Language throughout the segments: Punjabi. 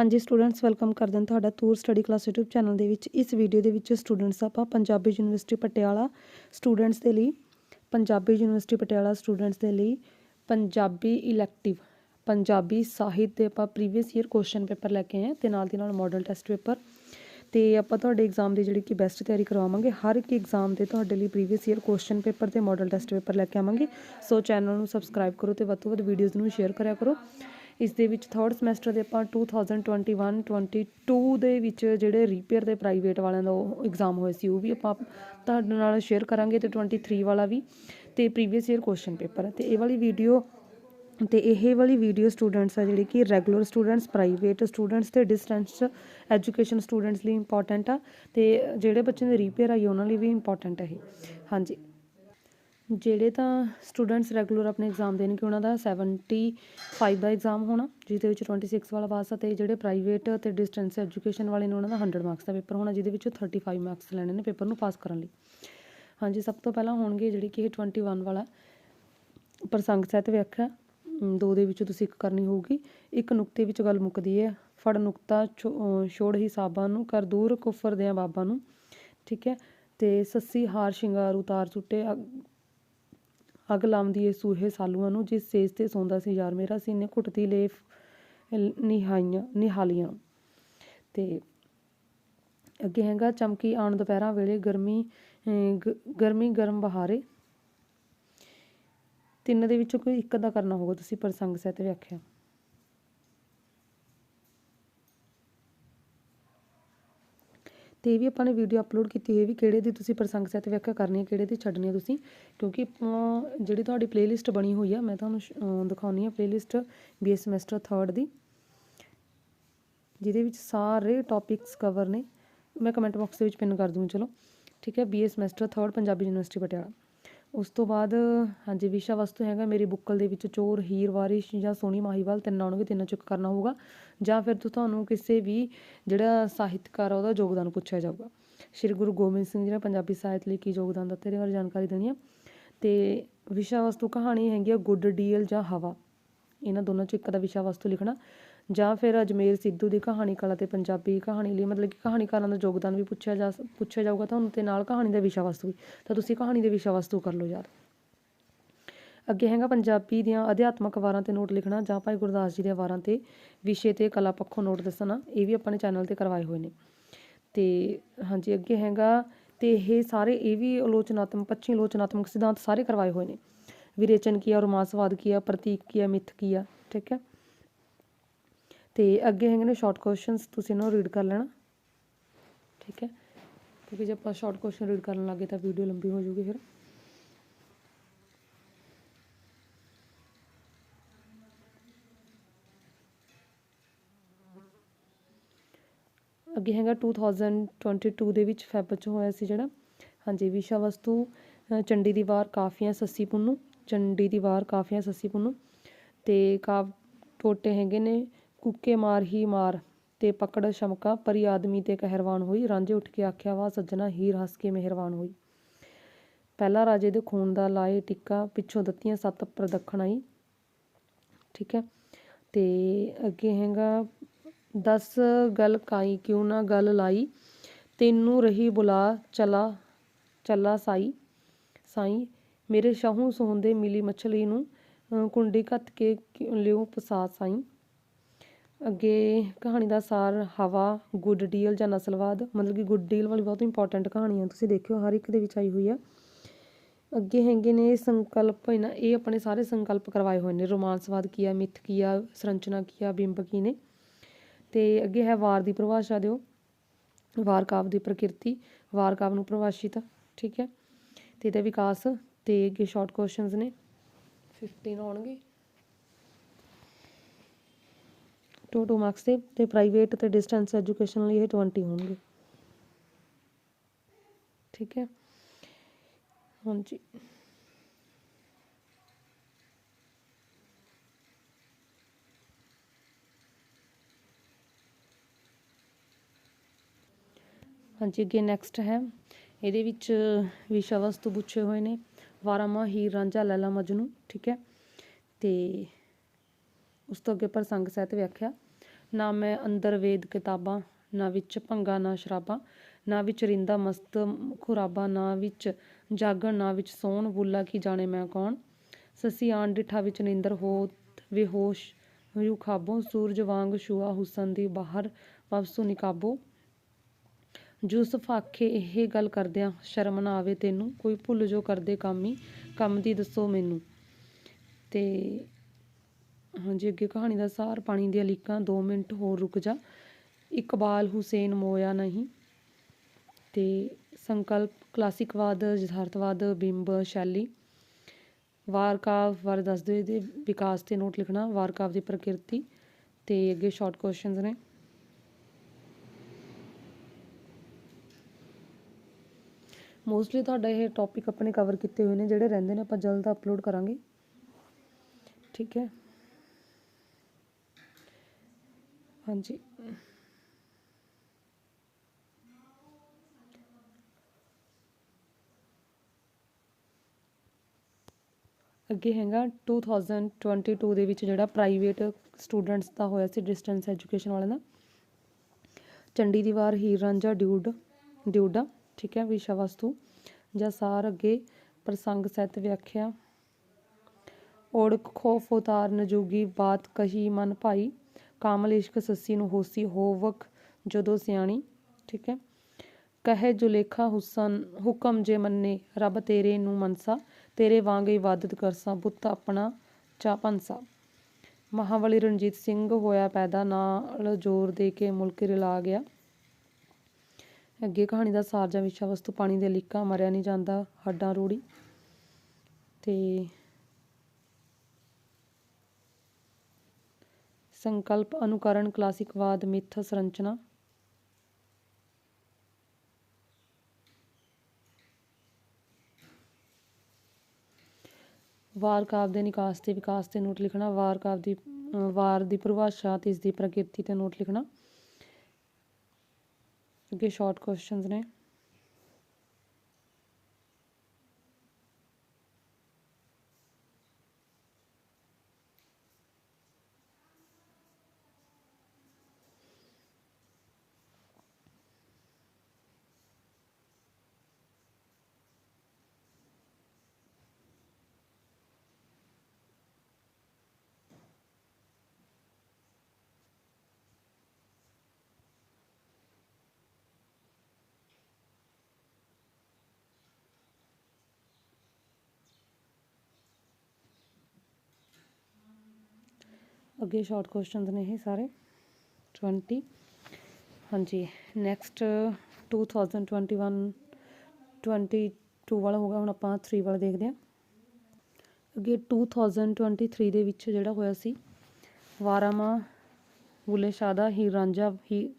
ਹਾਂਜੀ ਸਟੂਡੈਂਟਸ ਵੈਲਕਮ ਕਰਦੇ ਹਾਂ ਤੁਹਾਡਾ Toor study class YouTube channel ਦੇ ਵਿੱਚ। ਇਸ ਵੀਡੀਓ ਦੇ ਵਿੱਚ ਸਟੂਡੈਂਟਸ ਆਪਾਂ ਪੰਜਾਬੀ ਯੂਨੀਵਰਸਿਟੀ ਪਟਿਆਲਾ ਸਟੂਡੈਂਟਸ ਦੇ ਲਈ, ਪੰਜਾਬੀ ਯੂਨੀਵਰਸਿਟੀ ਪਟਿਆਲਾ ਸਟੂਡੈਂਟਸ ਦੇ ਲਈ ਪੰਜਾਬੀ ਇਲੈਕਟਿਵ ਪੰਜਾਬੀ ਸਾਹਿਤ ਦੇ ਆਪਾਂ ਪ੍ਰੀਵੀਅਸ ਈਅਰ ਕੁਐਸਚਨ ਪੇਪਰ ਲੈ ਕੇ ਆਏ ਹਾਂ ਤੇ ਨਾਲ ਦੀ ਨਾਲ ਮਾਡਲ ਟੈਸਟ ਪੇਪਰ ਤੇ ਆਪਾਂ ਤੁਹਾਡੇ ਐਗਜ਼ਾਮ ਦੀ ਜਿਹੜੀ ਕਿ ਬੈਸਟ ਤਿਆਰੀ ਕਰਵਾਵਾਂਗੇ, ਹਰ ਇੱਕ ਐਗਜ਼ਾਮ ਦੇ ਤੁਹਾਡੇ ਲਈ ਪ੍ਰੀਵੀਅਸ ਈਅਰ ਕੁਐਸਚਨ ਪੇਪਰ ਤੇ ਮਾਡਲ ਟੈਸਟ ਪੇਪਰ ਲੈ ਕੇ ਆਵਾਂਗੇ। ਸੋ ਚੈਨਲ ਨੂੰ ਸਬਸਕ੍ਰਾਈਬ ਕਰੋ ਤੇ ਵੱਧ ਤੋਂ ਵੱਧ ਵੀਡੀਓਜ਼ ਨੂੰ ਸ਼ੇਅਰ ਕਰਿਆ ਕਰੋ। ਇਸ ਦੇ ਵਿੱਚ ਥਰਡ ਸਮੈਸਟਰ ਦੇ ਆਪਾਂ 2021 22 ਦੇ ਵਿੱਚ ਜਿਹੜੇ ਰੀਪੇਅਰ ਦੇ ਪ੍ਰਾਈਵੇਟ ਵਾਲਿਆਂ ਦਾ ਉਹ ਐਗਜ਼ਾਮ ਹੋਏ ਸੀ, ਉਹ ਵੀ ਆਪਾਂ ਤੁਹਾਡੇ ਨਾਲ ਸ਼ੇਅਰ ਕਰਾਂਗੇ ਤੇ 23 ਵਾਲਾ ਵੀ ਤੇ ਪ੍ਰੀਵੀਅਸ ਈਅਰ ਕੁਐਸਚਨ ਪੇਪਰ ਤੇ ਇਹ ਵਾਲੀ ਵੀਡੀਓ ਤੇ ਇਹ ਵਾਲੀ ਵੀਡੀਓ ਸਟੂਡੈਂਟਸ ਆ ਜਿਹੜੇ ਕਿ ਰੈਗੂਲਰ ਸਟੂਡੈਂਟਸ ਪ੍ਰਾਈਵੇਟ ਸਟੂਡੈਂਟਸ ਤੇ ਡਿਸਟੈਂਸ ਐਜੂਕੇਸ਼ਨ ਸਟੂਡੈਂਟਸ ਲਈ ਇੰਪੋਰਟੈਂਟ ਆ ਤੇ ਜਿਹੜੇ ਬੱਚਿਆਂ ਦੇ ਰੀਪੇਅਰ ਆਈ ਉਹਨਾਂ ਲਈ ਵੀ ਇੰਪੋਰਟੈਂਟ ਹੈ ਇਹ। ਹਾਂਜੀ। ਜਿਹੜੇ ਤਾਂ ਸਟੂਡੈਂਟਸ ਰੈਗੂਲਰ ਆਪਣੇ ਐਗਜ਼ਾਮ ਦੇਣਗੇ, ਉਹਨਾਂ ਦਾ 75 ਦਾ ਐਗਜ਼ਾਮ ਹੋਣਾ, ਜਿਹਦੇ ਵਿੱਚ 26 ਵਾਲਾ ਪਾਸ ਆ ਤੇ ਜਿਹੜੇ ਪ੍ਰਾਈਵੇਟ ਤੇ ਡਿਸਟੈਂਸ ਐਜੂਕੇਸ਼ਨ ਵਾਲੇ ਨੇ, ਉਹਨਾਂ ਦਾ 100 ਮਾਰਕਸ ਦਾ ਪੇਪਰ ਹੋਣਾ, ਜਿਹਦੇ ਵਿੱਚੋਂ 35 ਮਾਰਕਸ ਲੈਣੇ ਨੇ ਪੇਪਰ ਨੂੰ ਪਾਸ ਕਰਨ ਲਈ। ਹਾਂਜੀ, ਸਭ ਤੋਂ ਪਹਿਲਾਂ ਹੋਣਗੇ ਜਿਹੜੀ ਕਿ ਇਹ 21 ਵਾਲਾ ਪ੍ਰਸੰਗ ਸਹਿਤ ਵਿਆਖਿਆ। ਦੋ ਦੇ ਵਿੱਚੋਂ ਤੁਸੀਂ ਇੱਕ ਕਰਨੀ ਹੋਊਗੀ। ਇੱਕ ਨੁਕਤੇ ਵਿੱਚ ਗੱਲ ਮੁੱਕਦੀ ਹੈ। ਫੜ ਨੁਕਤਾ, ਛੋ- ਛੋੜ ਹਿਸਾਬਾਂ ਨੂੰ ਕਰ ਦੂਰ ਕੁਫਰ ਦਿਆਂ ਬਾਬਾਂ ਨੂੰ। ਠੀਕ ਹੈ। ਤੇ ਸੱਸੀ ਹਾਰ ਸ਼ਿੰਗਾਰ ਉਤਾਰ ਸੁੱਟੇ ਅੱਗ ਲਾਉਂਦੀ ਏ ਸੂਹੇ ਸਾਲੂਆਂ ਨੂੰ, ਜਿਸ ਸੇਜ ਤੇ ਸੌਂਦਾ ਸੀ ਯਾਰ ਮੇਰਾ ਸੀਨੇ ਘੁੱਟਦੀ ਲੇਫ ਨਿਹਾਈਆਂ, ਨਿਹਾਲੀਆਂ। ਤੇ ਅੱਗੇ ਹੈਗਾ, ਚਮਕੀ ਆਉਣ ਦੁਪਹਿਰਾਂ ਵੇਲੇ ਗਰਮੀ ਗਰਮੀ ਗਰਮ ਬਹਾਰੇ। ਤਿੰਨ ਦੇ ਵਿੱਚੋਂ ਕੋਈ ਇੱਕ ਦਾ ਕਰਨਾ ਹੋਊਗਾ ਤੁਸੀਂ ਪ੍ਰਸੰਗ ਸਹਿਤ ਵਿਆਖਿਆ। ਤੇ ਇਹ ਵੀ ਆਪਾਂ ਨੇ ਵੀਡੀਓ ਅਪਲੋਡ ਕੀਤੀ ਹੋਈ ਵੀ ਕਿਹੜੇ ਦੀ ਤੁਸੀਂ ਪ੍ਰਸੰਗ ਸਹਿਤ ਵਿਆਖਿਆ ਕਰਨੀ ਹੈ, ਕਿਹੜੇ ਦੀ ਛੱਡਣੀ ਹੈ ਤੁਸੀਂ। ਕਿਉਂਕਿ ਜਿਹੜੀ ਤੁਹਾਡੀ ਪਲੇਲਿਸਟ ਬਣੀ ਹੋਈ ਆ, ਮੈਂ ਤੁਹਾਨੂੰ ਸ਼- ਅਹ, ਦਿਖਾਉਣੀ ਆ ਪਲੇਲਿਸਟ ਬੀਏ ਸਮੈਸਟਰ 3rd ਦੀ। ਜਿਹਦੇ ਵਿੱਚ ਸਾਰੇ ਟੌਪਿਕਸ ਕਵਰ ਨੇ। ਮੈਂ ਕਮੈਂਟ ਬਾਕਸ ਦੇ ਵਿੱਚ ਪਿੰਨ ਕਰ ਦੂੰ, ਚਲੋ। ਠੀਕ ਹੈ BA semester 3rd Punjabi university Patiala. ਉਸ ਤੋਂ ਬਾਅਦ, ਹਾਂਜੀ, ਵਿਸ਼ਾ ਵਸਤੂ ਹੈਗਾ, ਮੇਰੀ ਬੁੱਕਲ ਦੇ ਵਿੱਚ ਚੋਰ, ਹੀਰ, ਵਾਰਿਸ਼ ਜਾਂ ਸੋਹਣੀ ਮਾਹੀਵਾਲ, ਤਿੰਨਾਂ ਨੂੰ ਵੀ ਤਿੰਨਾਂ ਚੁੱਕ ਕਰਨਾ ਹੋਊਗਾ। ਜਾਂ ਫਿਰ ਤੁਹਾਨੂੰ ਕਿਸੇ ਵੀ ਜਿਹੜਾ ਸਾਹਿਤਕਾਰ ਉਹਦਾ ਯੋਗਦਾਨ ਪੁੱਛਿਆ ਜਾਊਗਾ। ਸ਼੍ਰੀ ਗੁਰੂ ਗੋਬਿੰਦ ਸਿੰਘ ਜੀ ਨੇ ਪੰਜਾਬੀ ਸਾਹਿਤ ਲਈ ਕੀ ਯੋਗਦਾਨ ਦਿੱਤਾ, ਇਹਦੇ ਬਾਰੇ ਜਾਣਕਾਰੀ ਦੇਣੀ ਆ। ਤੇ ਵਿਸ਼ਾ ਵਸਤੂ ਕਹਾਣੀ ਹੈਗੀ ਆ, ਗੁੱਡ ਡੀਲ ਜਾਂ ਹਵਾ। ਇਹਨਾਂ ਦੋਨਾਂ ਚੋਂ ਇੱਕ ਦਾ ਵਿਸ਼ਾ ਵਸਤੂ ਲਿਖਣਾ। ਜਾਂ ਫਿਰ ਅਜਮੇਰ ਸਿੱਧੂ ਦੀ ਕਹਾਣੀ ਕਲਾ ਤੇ ਪੰਜਾਬੀ ਕਹਾਣੀ ਲਈ ਮਤਲਬ ਕਿ ਕਹਾਣੀਕਾਰਾਂ ਦਾ ਯੋਗਦਾਨ ਵੀ ਪੁੱਛਿਆ ਜਾ ਪੁੱਛਿਆ ਜਾਊਗਾ ਤੁਹਾਨੂੰ ਅਤੇ ਨਾਲ ਕਹਾਣੀ ਦਾ ਵਿਸ਼ਾ ਵਸਤੂ ਵੀ, ਤਾਂ ਤੁਸੀਂ ਕਹਾਣੀ ਦੇ ਵਿਸ਼ਾ ਵਸਤੂ ਕਰ ਲਓ ਯਾਦ ਅੱਗੇ ਹੈਗਾ ਪੰਜਾਬੀ ਦੀਆਂ ਅਧਿਆਤਮਕ ਵਾਰਾਂ ਤੇ ਨੋਟ ਲਿਖਣਾ ਜਾਂ ਭਾਈ ਗੁਰਦਾਸ ਜੀ ਦੀਆਂ ਵਾਰਾਂ ਤੇ ਵਿਸ਼ੇ ਤੇ ਕਲਾ ਪੱਖੋਂ ਨੋਟ ਦੱਸਣਾ, ਇਹ ਵੀ ਆਪਾਂ ਨੇ ਚੈਨਲ ਤੇ ਕਰਵਾਏ ਹੋਏ ਨੇ। ਤੇ ਹਾਂਜੀ, ਅੱਗੇ ਹੈਗਾ ਤੇ ਇਹ ਸਾਰੇ, ਇਹ ਵੀ ਆਲੋਚਨਾਤਮਕ ਪੱਛੀ ਆਲੋਚਨਾਤਮਕ ਸਿਧਾਂਤ ਸਾਰੇ ਕਰਵਾਏ ਹੋਏ ਨੇ। ਵਿਰੇਚਨ ਕੀ ਆ ਰੋਮਾਂਸਵਾਦ ਕੀ ਆ ਪ੍ਰਤੀਕ ਕੀ ਆ ਮਿੱਥ ਕੀ ਆ ਠੀਕ ਹੈ? ਤੇ ਅੱਗੇ ਹੈਗੇ ਨੇ ਸ਼ਾਰਟ ਕੁਐਸਚਨਸ ਤੁਸੀਂ ਇਹਨਾਂ ਨੂੰ ਰੀਡ ਕਰ ਲੈਣਾ। ਠੀਕ ਹੈ? ਕਿਉਂਕਿ ਜੇ ਆਪਾਂ ਸ਼ਾਰਟ ਕੁਐਸਚਨ ਰੀਡ ਕਰਨ ਲੱਗੇ ਤਾਂ ਵੀਡੀਓ ਲੰਬੀ ਹੋ ਜੂਗੀ ਫਿਰ। ਅੱਗੇ ਹੈਗਾ 2022 ਦੇ ਵਿੱਚ ਫੈਬ 'ਚ ਹੋਇਆ ਸੀ ਜਿਹੜਾ। ਹਾਂਜੀ ਵਿਸ਼ਾ ਵਸਤੂ ਚੰਡੀ ਦੀ ਵਾਰ ਕਾਫੀਆਂ ਸੱਸੀ ਪੁੰਨੂ, ਚੰਡੀ ਦੀ ਵਾਰ ਕਾਫੀਆਂ ਸੱਸੀ ਪੁੰਨੂ। ਤੇ ਕਾਵ ਟੋਟੇ ਹੈਗੇ ਨੇ ਕੁੱਕੇ ਮਾਰ ਹੀ ਮਾਰ ਤੇ ਪਕੜ ਸ਼ਮਕਾ ਪਰੀ ਆਦਮੀ ਤੇ ਕਹਿਰਵਾਨ ਹੋਈ। ਰਾਂਝੇ ਉੱਠ ਕੇ ਆਖਿਆ ਵਾ ਸੱਜਣਾ, ਹੀਰ ਹੱਸ ਕੇ ਮਿਹਰਬਾਨ ਹੋਈ। ਪਹਿਲਾ ਰਾਜੇ ਦੇ ਖੂਨ ਦਾ ਲਾਏ ਟਿੱਕਾ ਪਿੱਛੋਂ ਦਿੱਤੀਆਂ ਸੱਤ ਪ੍ਰਦਖਣ ਆਈ ਠੀਕ ਹੈ? ਤੇ ਅੱਗੇ ਹੈਗਾ, ਦਸ ਗੱਲ ਕਾਈ, ਕਿਉਂ ਨਾ ਗੱਲ ਲਾਈ? ਤੈਨੂੰ ਰਹੀ ਬੁਲਾ, ਚਲਾ, ਚੱਲਾ ਸਾਈ ਸਾਈ। ਮੇਰੇ ਸ਼ਾਹੂ ਸੋਹੰਦੇ ਮਿਲੀ ਮਛਲੀ ਨੂੰ ਕੁੰਡੀ ਕੱਤ ਕੇ ਕਿਉਂ ਲਿਓ ਪਸਾ ਸਾਈ। ਅੱਗੇ ਕਹਾਣੀ ਦਾ ਸਾਰ ਹਵਾ, ਗੁੱਡ ਡੀਲ ਜਾਂ ਨਸਲਵਾਦ, ਮਤਲਬ ਕਿ ਗੁੱਡ ਡੀਲ ਵਾਲੀ ਬਹੁਤ ਇੰਪੋਰਟੈਂਟ ਕਹਾਣੀ ਹੈ ਤੁਸੀਂ ਦੇਖਿਓ, ਹਰ ਇੱਕ ਦੇ ਵਿੱਚ ਆਈ ਹੋਈ ਆ। ਅੱਗੇ ਹੈਗੇ ਨੇ ਸੰਕਲਪ ਇਹਨਾਂ ਇਹ ਆਪਣੇ ਸਾਰੇ ਸੰਕਲਪ ਕਰਵਾਏ ਹੋਏ ਨੇ। ਰੋਮਾਂਸਵਾਦ ਕੀ ਆ, ਮਿੱਥ ਕੀ ਆ, ਸੰਰਚਨਾ ਕੀ ਆ, ਬਿੰਬ ਕੀ ਨੇ। ਤੇ ਅੱਗੇ ਹੈ ਵਾਰ ਦੀ ਪਰਿਭਾਸ਼ਾ ਦਿਓ। ਵਾਰ ਕਾਵ ਦੀ ਪ੍ਰਕਿਰਤੀ, ਵਾਰ ਕਾਵ ਨੂੰ ਪਰਿਭਾਸ਼ਿਤ, ਠੀਕ ਹੈ। ਤੇ ਇਹਦਾ ਵਿਕਾਸ, ਤੇ ਅੱਗੇ ਸ਼ਾਰਟ ਕੁਐਸਚਨਸ ਨੇ। 15 ਆਉਣਗੇ। 2 2 ਮਾਰਕਸ ਦੇ, ਤੇ ਪ੍ਰਾਈਵੇਟ ਤੇ ਡਿਸਟੈਂਸ ਐਜੂਕੇਸ਼ਨ ਲਈ ਇਹ 20 ਹੋਣਗੇ। ਠੀਕ ਹੈ? ਹਾਂਜੀ। ਹਾਂਜੀ, ਅੱਗੇ ਨੈਕਸਟ ਹੈ। ਇਹਦੇ ਵਿੱਚ ਵਿਸ਼ਾ ਵਸਤੂ ਪੁੱਛੇ ਹੋਏ ਨੇ। ਵਾਰਾਮਾ ਹੀਰ ਰਾਂਝਾ ਲੈਲਾ ਮਜਨੂ, ਠੀਕ ਹੈ? ਤੇ ਉਸ ਤੋਂ ਅੱਗੇ ਪ੍ਰਸੰਗ ਸਹਿਤ ਵਿਆਖਿਆ, ਨਾ ਮੈਂ ਅੰਦਰ ਵੇਦ ਕਿਤਾਬਾਂ, ਨਾ ਵਿੱਚ ਭੰਗਾ ਨਾ ਸ਼ਰਾਬਾਂ, ਨਾ ਵਿੱਚ ਰਿੰਦਾ ਮਸਤ ਖੁਰਾਬਾਂ, ਨਾ ਵਿੱਚ ਜਾਗਣ, ਨਾ ਵਿੱਚ ਸੌਣ, ਬੁੱਲਾ ਕੀ ਜਾਣੇ ਮੈਂ ਕੌਣ? ਸਸੀ ਆਣ ਡਿਠਾ ਵਿੱਚ ਨਿੰਦਰ ਹੋਤ ਬੇਹੋਸ਼ ਯੂ ਖਾਬੋ, ਸੂਰਜ ਵਾਂਗ ਸ਼ੂਆ ਹੁਸਨ ਦੀ ਬਾਹਰ ਵਬਸੂ ਨਿਕਾਬੋ। ਜੂਸਫ ਆਖੇ ਇਹ ਗੱਲ ਕਰਦਿਆਂ ਸ਼ਰਮ ਨਾ ਆਵੇ ਤੈਨੂੰ, ਕੋਈ ਭੁੱਲ ਜੋ ਕਰਦੇ ਕੰਮ ਹੀ ਕੰਮ ਦੀ ਦੱਸੋ ਮੈਨੂੰ। ਤੇ ਹਾਂਜੀ, ਅੱਗੇ ਕਹਾਣੀ ਦਾ ਸਾਰ ਪਾਣੀ ਦੀਆਂ ਲੀਕਾਂ 2 ਮਿੰਟ ਹੋਰ ਰੁਕ ਜਾ। ਇਕਬਾਲ ਹੁਸੈਨ ਮੋਇਆ ਨਹੀਂ। ਤੇ ਸੰਕਲਪ, ਕਲਾਸਿਕਵਾਦ, ਯਥਾਰਥਵਾਦ, ਬਿੰਬ, ਸ਼ੈਲੀ। ਵਾਰ ਕਾਵ ਬਾਰੇ ਦੱਸਦੇ ਹੋਏ ਇਹਦੇ ਵਿਕਾਸ ਤੇ ਨੋਟ ਲਿਖਣਾ, ਵਾਰਕਾਵ ਦੀ ਪ੍ਰਕਿਰਤੀ। ਤੇ ਅੱਗੇ ਸ਼ਾਰਟ ਕੁਐਸਚਨਸ ਨੇ। ਮੋਸਟਲੀ ਤੁਹਾਡਾ ਇਹ ਟੌਪਿਕ ਆਪਣੇ ਕਵਰ ਕੀਤੇ ਹੋਏ ਨੇ, ਜਿਹੜੇ ਰਹਿੰਦੇ ਨੇ, ਆਪਾਂ ਜਲਦ ਅਪਲੋਡ ਕਰਾਂਗੇ। ਠੀਕ ਹੈ। ਹਾਂਜੀ। ਅੱਗੇ ਹੈਗਾ 2022 ਦੇ ਵਿੱਚ ਜਿਹੜਾ ਪ੍ਰਾਈਵੇਟ ਸਟੂਡੈਂਟਸ ਦਾ ਹੋਇਆ ਸੀ ਡਿਸਟੈਂਸ ਐਜੂਕੇਸ਼ਨ ਵਾਲਿਆਂ ਦਾ। ਚੰਡੀ ਦੀ ਵਾਰ ਹੀਰ ਰਾਂਝਾ, ਡਿਊਡ, ਡਿਊਡਾ, ਠੀਕ ਹੈ, ਵਿਸ਼ਾ ਵਸਤੂ। ਜਾਂ ਸਾਰ ਅੱਗੇ ਪ੍ਰਸੰਗ ਸਹਿਤ ਵਿਆਖਿਆ। ਓੜਕ ਖੋਫ ਉਤਾਰ ਨਜੂਗੀ ਬਾਤ ਕਹੀ ਮਨ ਭਾਈ। ਕਾਮਲ ਇਸ਼ਕ ਸੱਸੀ ਨੂੰ ਹੋਸੀ ਹੋਵਕ ਜਦੋਂ ਸਿਆਣੀ, ਠੀਕ ਹੈ। ਕਹੇ ਜੁਲੇਖਾ ਹੁਸਨ ਹੁਕਮ ਜੇ ਮੰਨੇ, ਰੱਬ ਤੇਰੇ ਨੂੰ ਮਨਸਾ, ਤੇਰੇ ਵਾਂਗ ਇਬਾਦਤ ਕਰਸਾਂ ਬੁੱਤ ਆਪਣਾ ਚਾ ਪੰਸਾ ਮਹਾਬਲੀ ਰਣਜੀਤ ਸਿੰਘ ਹੋਇਆ ਪੈਦਾ, ਨਾਲ ਜ਼ੋਰ ਦੇ ਕੇ ਮੁਲਕ ਰਿਲਾ ਗਿਆ। ਅੱਗੇ ਕਹਾਣੀ ਦਾ ਸਾਰ ਜਾਂ ਵਿਸ਼ਾ ਵਸਤੂ ਪਾਣੀ ਦੇ ਲੀਕਾਂ, ਮਰਿਆ ਨਹੀਂ ਜਾਂਦਾ, ਹੱਡਾਂ ਰੂੜੀ। ਤੇ ਸੰਕਲਪ ਅਨੁਕਰਨ ਕਲਾਸਿਕਵਾਦ ਮਿੱਥ ਸੰਰਚਨਾ ਵਾਰ ਕਾਵ ਦੇ ਨਿਕਾਸ ਤੇ ਵਿਕਾਸ ਤੇ ਨੋਟ ਲਿਖਣਾ। ਵਾਰ ਕਾਵ ਦੀ, ਵਾਰ ਦੀ ਪਰਿਭਾਸ਼ਾ ਤੇ ਇਸ ਦੀ ਪ੍ਰਕਿਰਤੀ ਤੇ ਨੋਟ ਲਿਖਣਾ। ਅੱਗੇ ਸ਼ਾਰਟ ਕੁਐਸਚਨਸ ਨੇ। ਅੱਗੇ ਸ਼ਾਰਟ ਕੁਐਸਚਨਸ ਨੇ ਇਹ ਸਾਰੇ। 20 ਹਾਂਜੀ ਨੈਕਸਟ 2021 22 ਵਾਲਾ ਹੋਗਾ ਹੁਣ ਆਪਾਂ 3 ਵਾਲਾ ਦੇਖਦੇ ਹਾਂ। ਅੱਗੇ 2023 ਦੇ ਵਿੱਚ ਜਿਹੜਾ ਹੋਇਆ ਸੀ, ਵਾਰਾਮਾ ਬੁਲੇ ਸ਼ਾਹ ਦਾ ਹੀਰ ਰਾਂਝਾ, ਹੀ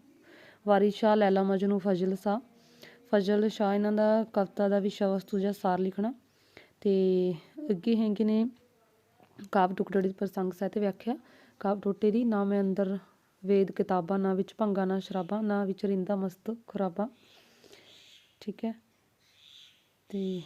ਵਾਰਿਸ ਸ਼ਾਹ, ਲੈਲਾ ਮਜਨੂ, ਫਜ਼ਲ ਸ਼ਾਹ। ਫਜ਼ਲ ਸ਼ਾਹ ਇਹਨਾਂ ਦਾ ਕਵਿਤਾ ਦਾ ਵਿਸ਼ਾ ਵਸਤੂ ਜਾਂ ਸਾਰ ਲਿਖਣਾ। ਤੇ ਅੱਗੇ ਹੈਗੇ ਨੇ ਕਾਵ ਟੁਕੜੇ ਦੀ ਪ੍ਰਸੰਗ ਸਾਹਿਤ ਵਿਆਖਿਆ। ਕਾਵ ਟੋਟੇ ਦੀ, ਨਾ ਮੈਂ ਅੰਦਰ ਵੇਦ ਕਿਤਾਬਾਂ, ਨਾ ਵਿੱਚ ਭੰਗਾ, ਨਾ ਸ਼ਰਾਬਾਂ, ਨਾ ਵਿੱਚ ਰਿੰਦਾ ਮਸਤ ਖੁਰਾਬਾਂ। ਠੀਕ ਹੈ। ਤੇ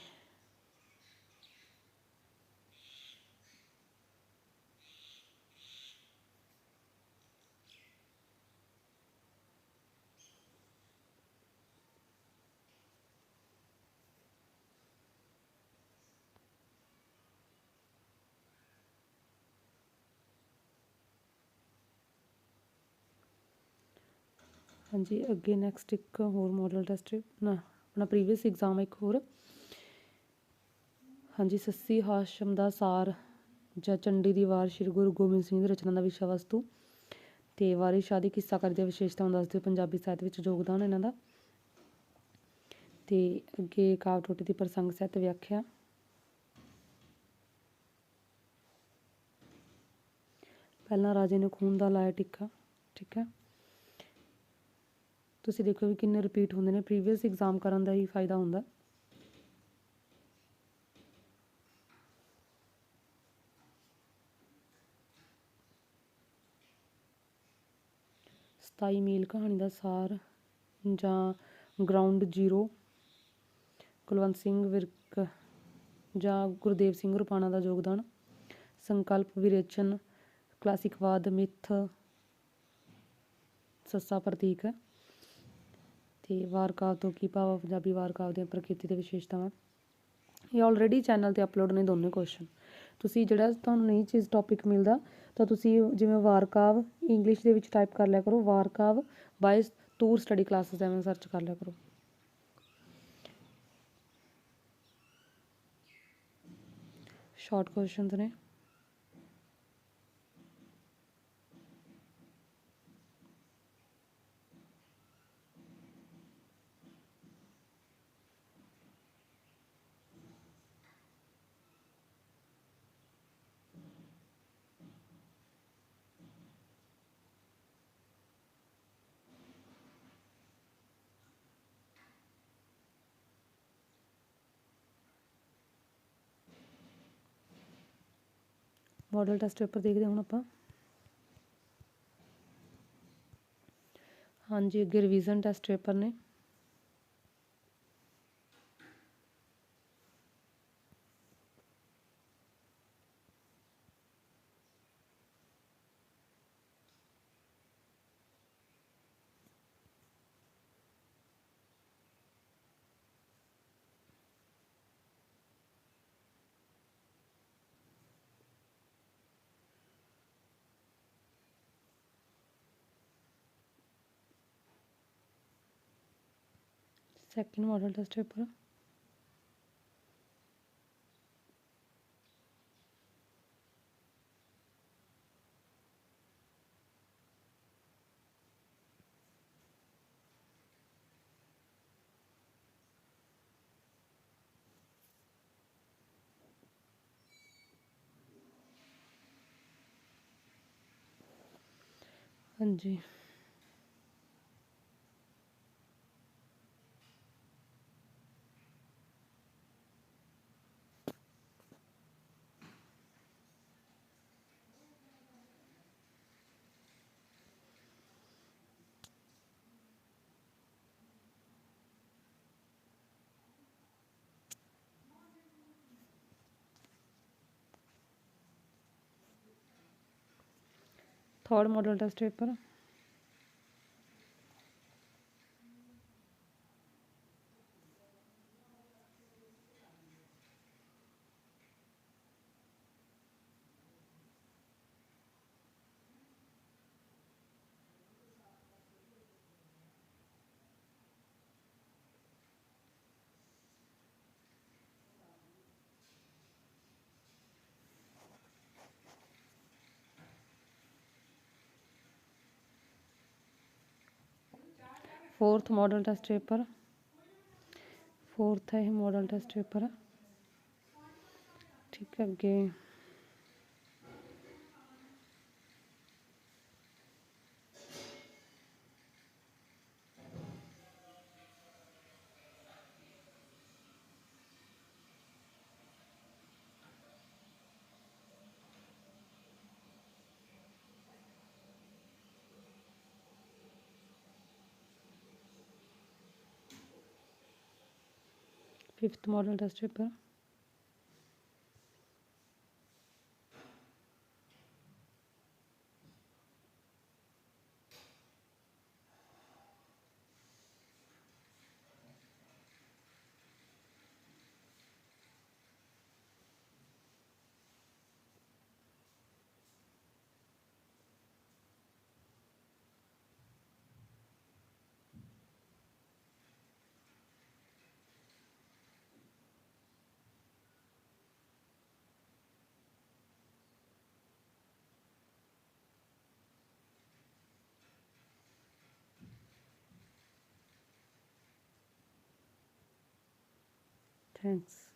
ਹਾਂਜੀ, ਅੱਗੇ ਨੈਕਸਟ ਇੱਕ ਹੋਰ ਮਾਡਲ ਟੈਸਟ ਨਾ ਆਪਣਾ ਪ੍ਰੀਵੀਅਸ ਐਗਜ਼ਾਮ ਇੱਕ ਹੋਰ। ਹਾਂਜੀ, ਸੱਸੀ ਹਾਸ਼ਮ ਦਾ ਸਾਰ ਜਾਂ ਚੰਡੀ ਦੀ ਵਾਰ ਸ਼੍ਰੀ ਗੁਰੂ ਗੋਬਿੰਦ ਸਿੰਘ ਦੀ ਰਚਨਾ ਦਾ ਵਿਸ਼ਾ ਵਸਤੂ। ਤੇ ਵਾਰਿਸ ਸ਼ਾਹ ਦੀ ਕਿੱਸਾ ਕਰਦੀ ਵਿਸ਼ੇਸ਼ਤਾਵਾਂ ਦੱਸਦੇ ਪੰਜਾਬੀ ਸਾਹਿਤ ਵਿੱਚ ਯੋਗਦਾਨ ਇਹਨਾਂ ਦਾ। ਤੇ ਅੱਗੇ ਕਾਵ ਦੀ ਪ੍ਰਸੰਗ ਸਹਿਤ ਵਿਆਖਿਆ। ਪਹਿਲਾਂ ਰਾਜੇ ਨੇ ਖੂਨ ਦਾ ਲਾਇਆ ਟਿੱਕਾ, ਠੀਕ ਹੈ? ਤੁਸੀਂ ਦੇਖੋ ਵੀ ਕਿੰਨੇ ਰਿਪੀਟ ਹੁੰਦੇ ਨੇ ਪ੍ਰੀਵੀਅਸ ਐਗਜ਼ਾਮ ਕਰਨ ਦਾ ਹੀ ਫਾਇਦਾ ਹੁੰਦਾ। ਸਤਾਈ ਮੀਲ ਕਹਾਣੀ ਦਾ ਸਾਰ ਜਾਂ ਗਰਾਊਂਡ ਜ਼ੀਰੋ ਕੁਲਵੰਤ ਸਿੰਘ ਵਿਰਕ ਜਾਂ ਗੁਰਦੇਵ ਸਿੰਘ ਰੁਪਾਣਾ ਦਾ ਯੋਗਦਾਨ, ਸੰਕਲਪ ਵਿਰੇਚਨ ਕਲਾਸਿਕਵਾਦ ਮਿੱਥ, ਸੱਸਾ ਪ੍ਰਤੀਕ। ਹੈ ਤੇ ਵਾਰ ਕਾਵਿ ਤੋਂ ਕੀ ਭਾਵ ਪੰਜਾਬੀ ਵਾਰ ਕਾਵਿ ਦੀਆਂ ਪ੍ਰਕਿਰਤੀ ਤੇ ਵਿਸ਼ੇਸ਼ਤਾਵਾਂ? ਇਹ ਆਲਰੇਡੀ ਚੈਨਲ ਤੇ ਅਪਲੋਡ ਨੇ ਦੋਨੇ ਕੁਐਸਚਨ ਤੁਸੀਂ ਜਿਹੜਾ ਤੁਹਾਨੂੰ ਨਹੀਂ ਚੀਜ਼ ਟੌਪਿਕ ਮਿਲਦਾ, ਤਾਂ ਤੁਸੀਂ ਜਿਵੇਂ ਵਾਰ ਕਾਵਿ ਇੰਗਲਿਸ਼ ਦੇ ਵਿੱਚ ਟਾਈਪ ਕਰ ਲਿਆ ਕਰੋ, ਵਾਰ ਕਾਵਿ ਬਾਈ ਟੂਰ ਸਟੱਡੀ ਕਲਾਸਿਸ ਐਵੇਂ ਸਰਚ ਕਰ ਲਿਆ ਕਰੋ। ਸ਼ਾਰਟ ਕੁਐਸਚਨਸ ਨੇ। ਮਾਡਲ ਟੈਸਟ ਪੇਪਰ ਦੇਖਦੇ ਹੁਣ ਆਪਾਂ। ਹਾਂਜੀ ਅੱਗੇ ਰਿਵੀਜ਼ਨ ਟੈਸਟ ਪੇਪਰ ਨੇ। ਸੈਕਿੰਡ ਮਾਡਲ ਟੈਸਟ ਪੇਪਰ ਹਾਂਜੀ third model test paper fourth model test paper fourth ਹੈ ਇਹ ਮਾਡਲ ਟੈਸਟ ਪੇਪਰ ਠੀਕ ਹੈ ਅੱਗੇ fifth model test paper Thanks.